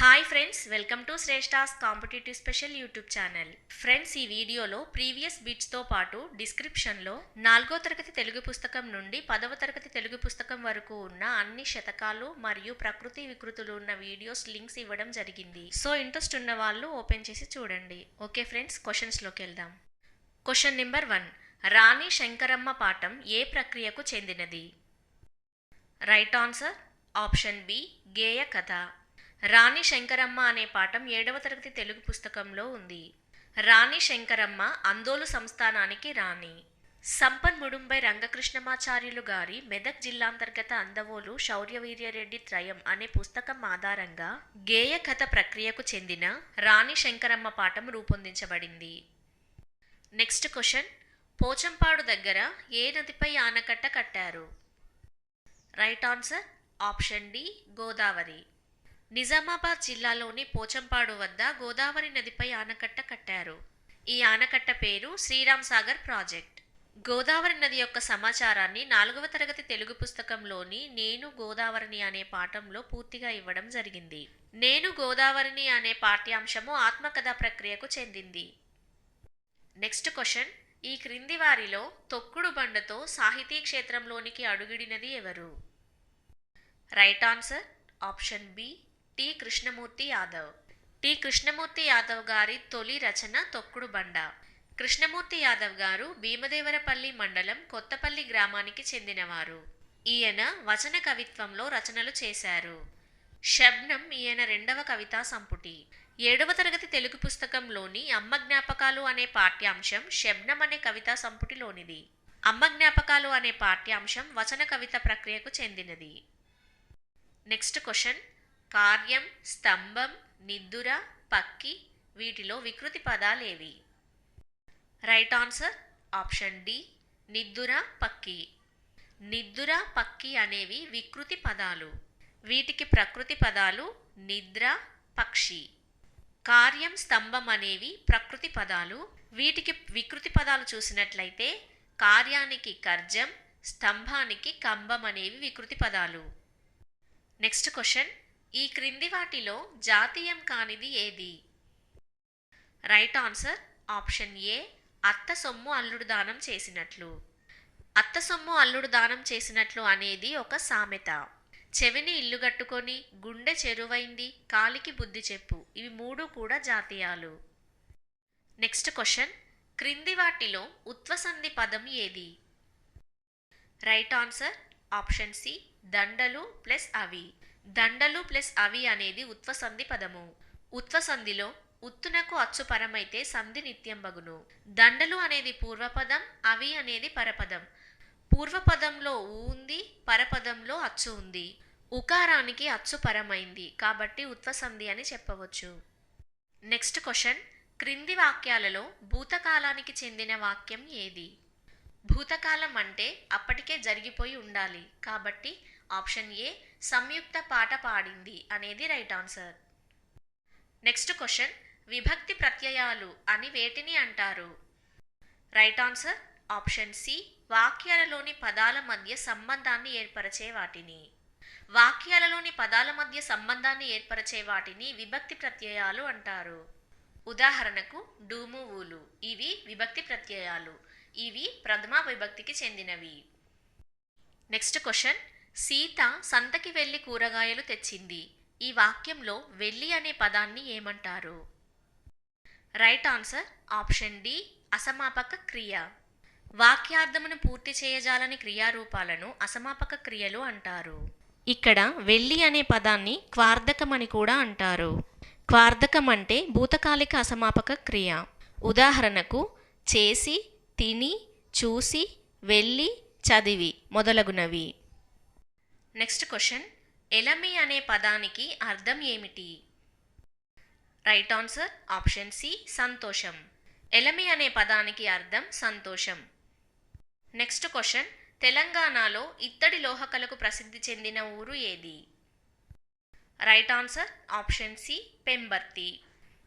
Hi friends welcome to Shreshta's competitive special YouTube channel friends ఈ వీడియోలో previous బిట్స్తో పాటు డిస్క్రిప్షన్లో నాలుగో తరగతి తెలుగు పుస్తకం నుండి పదవ తరగతి తెలుగు పుస్తకం వరకు ఉన్న అన్ని శతకాలు మరియు ప్రకృతి వికృతులు ఉన్న వీడియోస్ లింక్స్ ఇవ్వడం జరిగింది. సో ఇంట్రెస్ట్ ఉన్న వాళ్ళు ఓపెన్ చేసి చూడండి. ఓకే ఫ్రెండ్స్ క్వశ్చన్స్లోకి వెళ్దాం. Question number one Rani Shankaramma పాఠం ఏ ప్రక్రియకు చెందినది? రైట్ ఆన్సర్ ఆప్షన్ బి గేయ కథ. రాణి శంకరమ్మ అనే పాఠం ఏడవ తరగతి తెలుగు పుస్తకంలో ఉంది. రాణి శంకరమ్మ అందోలు సంస్థానానికి రాణి. సంపన్ ముడుంబై రంగకృష్ణమాచార్యులు గారి మెదక్ జిల్లాంతర్గత అందవోలు శౌర్యవీర్యరెడ్డి త్రయం అనే పుస్తకం ఆధారంగా గేయ కథ ప్రక్రియకు చెందిన రాణి శంకరమ్మ పాఠం రూపొందించబడింది. Next question. పోచంపాడు దగ్గర ఏ నదిపై ఆనకట్ట కట్టారు? Right answer option D Godavari. Nizamabad జిల్లాలోని పోచంపాడు వద్ద గోదావరి నదిపై ఆనకట్ట కట్టారు. ఈ ఆనకట్ట పేరు శ్రీరామ్ సాగర్ ప్రాజెక్ట్. గోదావరి నది యొక్క సమాచారాన్ని నాలుగవ తరగతి తెలుగు పుస్తకంలోని నేను గోదావరిని అనే పాఠంలో పూర్తిగా ఇవ్వడం జరిగింది. నేను గోదావరిని అనే పాఠ్యాంశము ఆత్మకథా ప్రక్రియకు చెందింది. Next question. ఈ క్రింది వారిలో తొక్కుడు బండతో సాహితీ క్షేత్రంలోనికి అడుగిడినది ఎవరు? Right answer option B T Krishnamurthy Yadav. T Krishnamurthy Yadav గారి తొలి రచన తొక్కుడు బండ. కృష్ణమూర్తి యాదవ్ గారు భీమదేవరపల్లి మండలం కొత్తపల్లి గ్రామానికి చెందినవారు. ఈయన వచన కవిత్వంలో రచనలు చేశారు. శబ్నం ఈయన రెండవ కవితా సంపుటి. ఏడవ తరగతి తెలుగు పుస్తకంలోని అమ్మ జ్ఞాపకాలు అనే పాఠ్యాంశం శబ్నం అనే కవితా సంపుటిలోనిది. అమ్మ జ్ఞాపకాలు అనే పాఠ్యాంశం వచన కవిత ప్రక్రియకు చెందినది. Next question. కార్యం స్తంభం నిద్దుర పక్కి వీటిలో వికృతి పదాలేవి. రైట్ ఆన్సర్ ఆప్షన్ డి నిద్దుర పక్కి. నిద్దుర పక్కి అనేవి వికృతి పదాలు. వీటికి ప్రకృతి పదాలు నిద్ర పక్షి. కార్యం స్తంభం అనేవి ప్రకృతి పదాలు. వీటికి వికృతి పదాలు చూసినట్లయితే కార్యానికి కర్జం స్తంభానికి కంబం అనేవి వికృతి పదాలు. Next question. ఈ క్రింది వాటిలో జాతీయం కానిది ఏది? రైట్ ఆన్సర్ ఆప్షన్ ఏ అత్త సొమ్ము అల్లుడు దానం చేసినట్లు. అత్త సొమ్ము అల్లుడు దానం చేసినట్లు అనేది ఒక సామెత. చెవిని ఇల్లు కట్టుకొని గుండె చెరువైంది కాలికి బుద్ధి చెప్పు. ఇవి మూడు కూడా జాతీయాలు. నెక్స్ట్ క్వశ్చన్ క్రింది వాటిలో ఉత్వసంధి పదం ఏది? రైట్ ఆన్సర్ ఆప్షన్ సి దండలు ప్లస్ అవి. దండలు ప్లస్ అవి అనేది ఉత్వసంధి పదము. ఉత్వసంధిలో ఉత్తునకు అచ్చుపరమైతే సంధి నిత్యం బగును. దండలు అనేది పూర్వపదం అవి అనేది పరపదం. పూర్వపదంలో ఊ ఉంది పరపదంలో అచ్చు ఉంది. ఉకారానికి అచ్చు పరమైంది కాబట్టి ఉత్వసంధి అని చెప్పవచ్చు. Next question. క్రింది వాక్యాలలో భూతకాలానికి చెందిన వాక్యం ఏది? భూతకాలం అంటే అప్పటికే జరిగిపోయి ఉండాలి కాబట్టి ఆప్షన్ ఏ సంయుక్త పాట పాడింది అనేది రైట్ ఆన్సర్. నెక్స్ట్ క్వశ్చన్ విభక్తి ప్రత్యయాలు అని వేటిని అంటారు? రైట్ ఆన్సర్ ఆప్షన్ సి వాక్యాలలోని పదాల మధ్య సంబంధాన్ని ఏర్పరచే వాటిని. వాక్యాలలోని పదాల మధ్య సంబంధాన్ని ఏర్పరచే వాటిని విభక్తి ప్రత్యయాలు అంటారు. ఉదాహరణకు డూము ఊలు ఇవి విభక్తి ప్రత్యయాలు. ఇవి ప్రథమ విభక్తికి చెందినవి. నెక్స్ట్ క్వశ్చన్ సీత సంతకి వెళ్ళి కూరగాయలు తెచ్చింది. ఈ వాక్యంలో వెళ్ళి అనే పదాన్ని ఏమంటారు? రైట్ ఆన్సర్ ఆప్షన్ డి అసమాపక క్రియ. వాక్యార్థమును పూర్తి చేయజాలని క్రియారూపాలను అసమాపక క్రియలు అంటారు. ఇక్కడ వెళ్ళి అనే పదాన్ని క్వార్ధకం అని కూడా అంటారు. క్వార్ధకం అంటే భూతకాలిక అసమాపక క్రియ. ఉదాహరణకు చేసి తిని చూసి వెళ్ళి చదివి మొదలగునవి. నెక్స్ట్ క్వశ్చన్ ఎలమి అనే పదానికి అర్థం ఏమిటి రైట్ ఆన్సర్ ఆప్షన్ సి సంతోషం ఎలమి అనే పదానికి అర్థం సంతోషం నెక్స్ట్ క్వశ్చన్ తెలంగాణలో ఇత్తడి లోహకలకు ప్రసిద్ధి చెందిన ఊరు ఏది right answer option C Pembarthi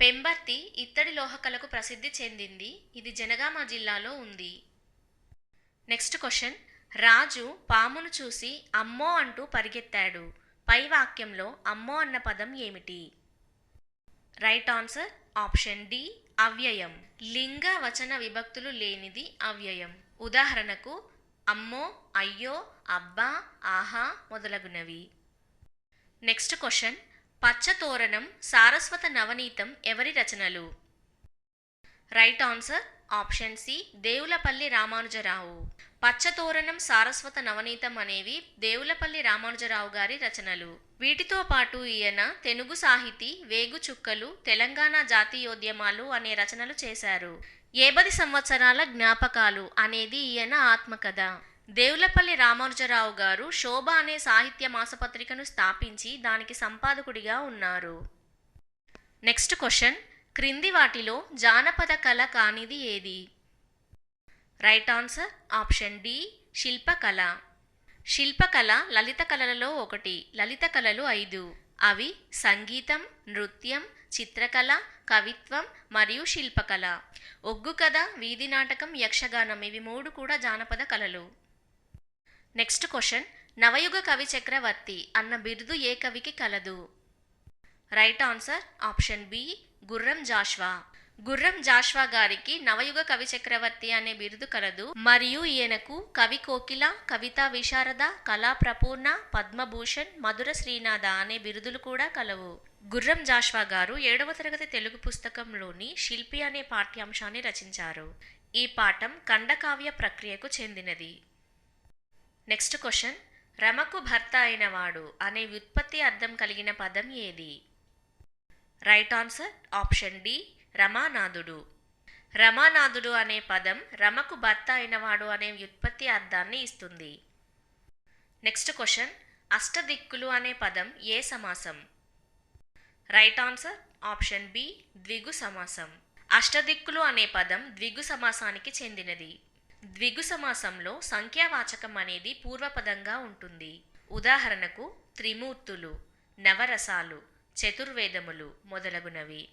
Pembarthi ఇత్తడి లోహకలకు ప్రసిద్ధి చెందింది ఇది జనగామ జిల్లాలో ఉంది నెక్స్ట్ క్వశ్చన్ రాజు పామును చూసి అమ్మో అంటూ పరిగెత్తాడు. పై వాక్యంలో అమ్మో అన్న పదం ఏమిటి? రైట్ ఆన్సర్ ఆప్షన్ డి అవ్యయం. లింగ వచన విభక్తులు లేనిది అవ్యయం. ఉదాహరణకు అమ్మో అయ్యో అబ్బా ఆహా మొదలగునవి. Next question. పచ్చతోరణం సారస్వత నవనీతం ఎవరి రచనలు? Right answer option C Devulapalli Ramanujarao. Pachatoranam Saraswatha Navaneetham అనేవి దేవులపల్లి రామానుజరావు గారి రచనలు. వీటితో పాటు ఈయన తెలుగు సాహితీ వేగు చుక్కలు తెలంగాణ జాతీయోద్యమాలు అనే రచనలు చేశారు. ఏబది సంవత్సరాల జ్ఞాపకాలు అనేది ఈయన ఆత్మకథ. దేవులపల్లి రామానుజరావు గారు శోభ అనే సాహిత్య మాసపత్రికను స్థాపించి దానికి సంపాదకుడిగా ఉన్నారు. Next question. క్రింది వాటిలో జానపద కళ కానిది ఏది? రైట్ ఆన్సర్ ఆప్షన్ డి శిల్పకళ. శిల్పకళ లలిత కళలలో ఒకటి లలిత కళలు ఐదు. అవి సంగీతం నృత్యం చిత్రకళ కవిత్వం మరియు శిల్పకళ. ఒగ్గు కథ వీధి నాటకం యక్షగానం ఇవి మూడు కూడా జానపద కళలు. నెక్స్ట్ క్వశ్చన్ నవయుగ కవి చక్రవర్తి అన్న బిరుదు ఏ కవికి కలదు? Right answer option B Gurram Joshua. Gurram Joshua గారికి నవయుగ కవి చక్రవర్తి అనే బిరుదు కలదు. మరియు ఈయనకు కవి కోకిల కవితా విశారద కళా ప్రపూర్ణ పద్మభూషణ్ మధుర శ్రీనాథ అనే బిరుదులు కూడా కలవు. గుర్రం జాష్వా గారు ఏడవ తరగతి తెలుగు పుస్తకంలోని శిల్పి అనే పాఠ్యాంశాన్ని రచించారు. ఈ పాఠం ఖండకావ్య ప్రక్రియకు చెందినది. Next question. రమకు భర్త అయినవాడు అనే వ్యుత్పత్తి అర్థం కలిగిన పదం ఏది? రైట్ ఆన్సర్ ఆప్షన్ డి రమానాథుడు. రమానాథుడు అనే పదం రమకు భర్త అయినవాడు అనే వ్యుత్పత్తి అర్థాన్ని ఇస్తుంది. నెక్స్ట్ క్వశ్చన్ అష్టదిక్కులు అనే పదం ఏ సమాసం? రైట్ ఆన్సర్ ఆప్షన్ బి ద్విగు సమాసం. అష్టదిక్కులు అనే పదం ద్విగు సమాసానికి చెందినది. ద్విగు సమాసంలో సంఖ్యావాచకం అనేది పూర్వపదంగా ఉంటుంది. ఉదాహరణకు త్రిమూర్తులు నవరసాలు. చతుర్వేదములు మొదలగునవి.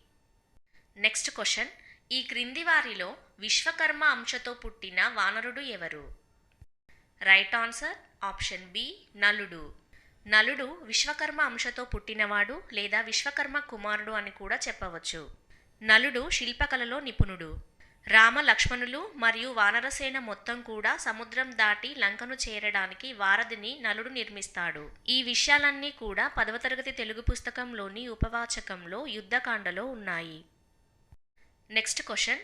నెక్స్ట్ క్వశ్చన్ ఈ క్రింది వారిలో విశ్వకర్మ అంశతో పుట్టిన వానరుడు ఎవరు? రైట్ ఆన్సర్ ఆప్షన్ బి నలుడు. నలుడు విశ్వకర్మ అంశతో పుట్టినవాడు లేదా విశ్వకర్మ కుమారుడు అని కూడా చెప్పవచ్చు. నలుడు శిల్పకళలో నిపుణుడు. రామ లక్ష్మణులు మరియు వానరసేన మొత్తం కూడా సముద్రం దాటి లంకను చేరడానికి వారధిని నలుడు నిర్మిస్తాడు. ఈ విషయాలన్నీ కూడా పదవ తరగతి తెలుగు పుస్తకంలోని ఉపవాచకంలో యుద్ధకాండలో ఉన్నాయి. Next question.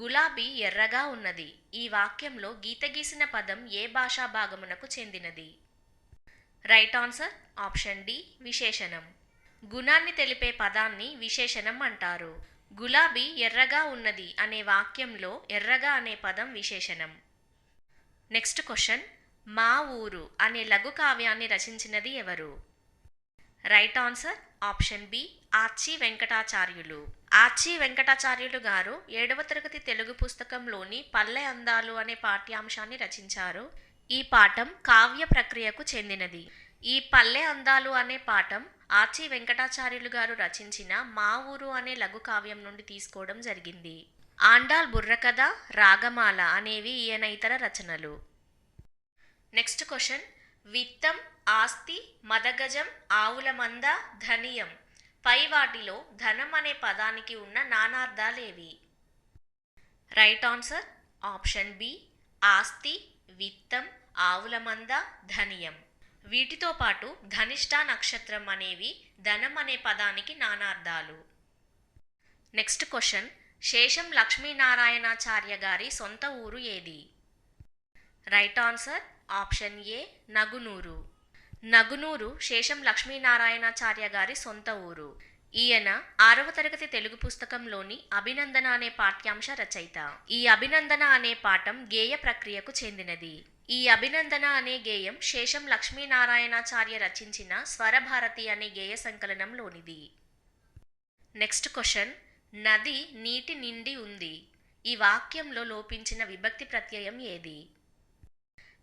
గులాబీ ఎర్రగా ఉన్నది. ఈ వాక్యంలో గీత గీసిన పదం ఏ భాషా భాగమునకు చెందినది? రైట్ ఆన్సర్ ఆప్షన్ డి విశేషణం. గుణాన్ని తెలిపే పదాన్ని విశేషణం అంటారు. గులాబీ ఎర్రగా ఉన్నది అనే వాక్యంలో ఎర్రగా అనే పదం విశేషణం. నెక్స్ట్ క్వశ్చన్ మా ఊరు అనే లఘు కావ్యాన్ని రచించినది ఎవరు? రైట్ ఆన్సర్ ఆప్షన్ బి ఆచి వెంకటాచార్యులు. ఆచి వెంకటాచార్యులు గారు ఏడవ తరగతి తెలుగు పుస్తకంలోని పల్లె అందాలు అనే పాఠ్యాంశాన్ని రచించారు. ఈ పాఠం కావ్య ప్రక్రియకు చెందినది. ఈ పల్లె అందాలు అనే పాఠం ఆచి వెంకటాచార్యులు గారు రచించిన మా ఊరు అనే లఘు కావ్యం నుండి తీసుకోవడం జరిగింది. ఆండాల్ బుర్రకథ రాగమాల అనేవి ఈయన ఇతర రచనలు. Next question. విత్తం ఆస్తి మదగజం ఆవుల మంద ధనియం. పై వాటిలో ధనం అనే పదానికి ఉన్న నానార్థాలేవి? Right answer. Option B. ఆస్తి విత్తం ఆవుల మంద ధనియం. వీటితో పాటు ధనిష్ట నక్షత్రం అనేవి ధనం అనే పదానికి నానార్థాలు. Next question. శేషం లక్ష్మీనారాయణాచార్య గారి సొంత ఊరు ఏది? Right answer option A Nagunuru. Nagunuru Sesham Lakshminarayanacharya గారి సొంత ఊరు. ఈయన ఆరవ తరగతి తెలుగు పుస్తకంలోని అభినందన అనే పాఠ్యాంశ రచయిత. ఈ అభినందన అనే పాఠం గేయ ప్రక్రియకు చెందినది. ఈ అభినందన అనే గేయం శేషం లక్ష్మీనారాయణాచార్య రచించిన స్వరభారతి అనే గేయ సంకలనంలోనిది. Next question. నది నీటి నిండి ఉంది. ఈ వాక్యంలో లోపించిన విభక్తి ప్రత్యయం ఏది?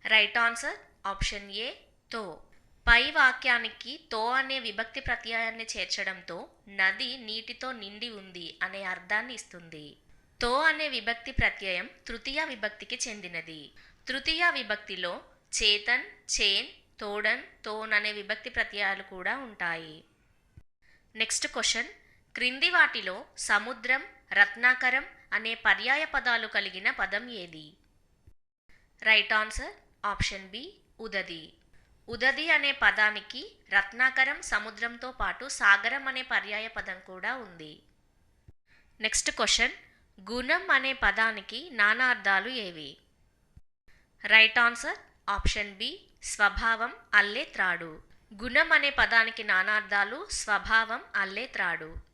రైట్ ఆన్సర్ ఆప్షన్ ఏ తో. పై వాక్యానికి తో అనే విభక్తి ప్రత్యయాన్ని చేర్చడంతో నది నీటితో నిండి ఉంది అనే అర్థాన్ని ఇస్తుంది. తో అనే విభక్తి ప్రత్యయం తృతీయ విభక్తికి చెందినది. తృతీయ విభక్తిలో చేతన్ చేన్ తోడన్ తోన్ అనే విభక్తి ప్రత్యయాలు కూడా ఉంటాయి. Next question. క్రింది వాటిలో సముద్రం రత్నాకరం అనే పర్యాయ పదాలు కలిగిన పదం ఏది? రైట్ ఆన్సర్ ఆప్షన్ బి ఉదది. ఉదది అనే పదానికి రత్నాకరం సముద్రంతో పాటు సాగరం అనే పర్యాయ పదం కూడా ఉంది. నెక్స్ట్ క్వశ్చన్. గుణం అనే పదానికి నానార్థాలు ఏవి? Right answer. Option B. స్వభావం అల్లే త్రాడు. గుణం అనే పదానికి నానార్థాలు స్వభావం అల్లే త్రాడు.